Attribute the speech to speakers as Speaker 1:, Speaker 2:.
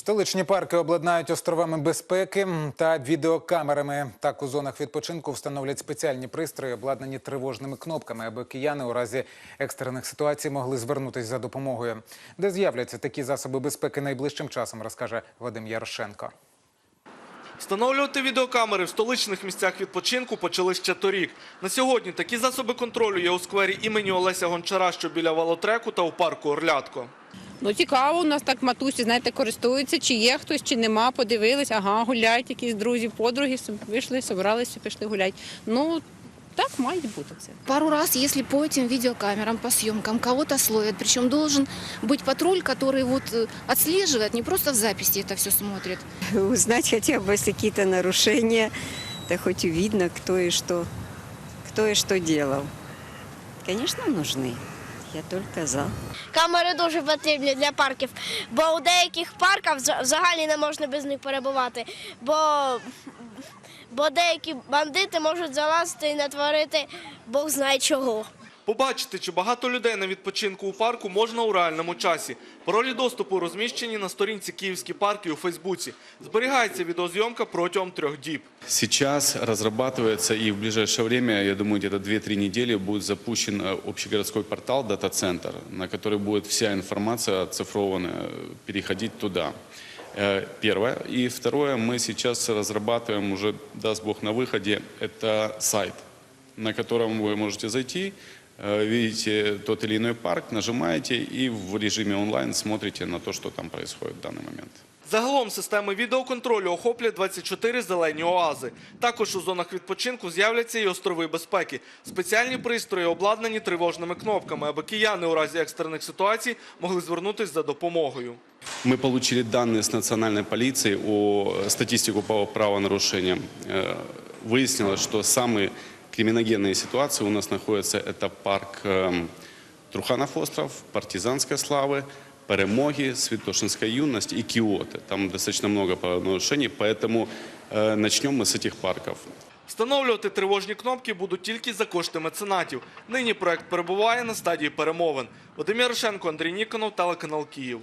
Speaker 1: Столичні парки обладнають островами безпеки та відеокамерами. Так у зонах відпочинку встановлять спеціальні пристрої, обладнані тривожними кнопками, аби кияни у разі екстрених ситуацій могли звернутися за допомогою. Де з'являться такі засоби безпеки найближчим часом, розкаже Вадим Ярошенко.
Speaker 2: Встановлювати відеокамери в столичних місцях відпочинку почали ще торік. На сьогодні такі засоби контролю є у сквері імені Олеся Гончара, що біля велотреку та у парку Орлятко.
Speaker 3: Ну, цікаво, у нас так матусі, знаєте, користуються, чи є хтось, чи нема, подивились, ага, гуляють якісь друзі, подруги, соб- вийшли, собралися, пішли гуляти. Ну, так має бути це.
Speaker 4: Пару раз, если по этим видеокамерам, по съемкам кого-то словят, причем должен быть патруль, который вот э, отслеживает, не просто в записи это все смотрит.
Speaker 5: узнать хотя бы, если какие-то нарушения, да хоть и видно, кто и что, кто и что делал. Конечно, нужны. Я только за.
Speaker 6: Камери дуже потрібні для парків, бо у деяких парках взагалі не можна без них перебувати, бо, бо деякі бандити можуть залазити і натворити Бог знає чого.
Speaker 2: Побачити, чи багато людей на відпочинку у парку можна у реальному часі. Паролі доступу розміщені на сторінці Київські парки у Фейсбуці. Зберігається відеозйомка протягом трьох діб.
Speaker 7: Сейчас разрабатывается и в ближайшее время, я думаю, где-то 2-3 недели будет запущен э, общегородской портал «Дата-центр», на который будет вся информация оцифрованная, э, переходить туда. Э, Первое. И второе, мы сейчас разрабатываем, уже даст Бог на выходе, это сайт, на котором вы можете зайти, э, видите тот или иной парк, нажимаете и в режиме онлайн смотрите на то, что там происходит в данный момент.
Speaker 2: Загалом системи відеоконтролю охоплять 24 зелені оази. Також у зонах відпочинку з'являться і острови безпеки. Спеціальні пристрої обладнані тривожними кнопками, аби кияни у разі екстрених ситуацій могли звернутися за допомогою.
Speaker 7: Мы получили данные с национальной полиции о статистику по правонарушениям. Э, Выяснилось, что самые криминогенные ситуации у нас находятся это парк эм, Труханов остров, Партизанской славы, Перемоги, Святошинская юность и Киоты. Там достаточно много правонарушений, поэтому э, начнем мы с этих парков.
Speaker 2: Встановлювати тривожні кнопки будуть тільки за кошти меценатів. Нині проект перебуває на стадії перемовин. Вадим Ярошенко, Андрій Ніконов, телеканал Київ.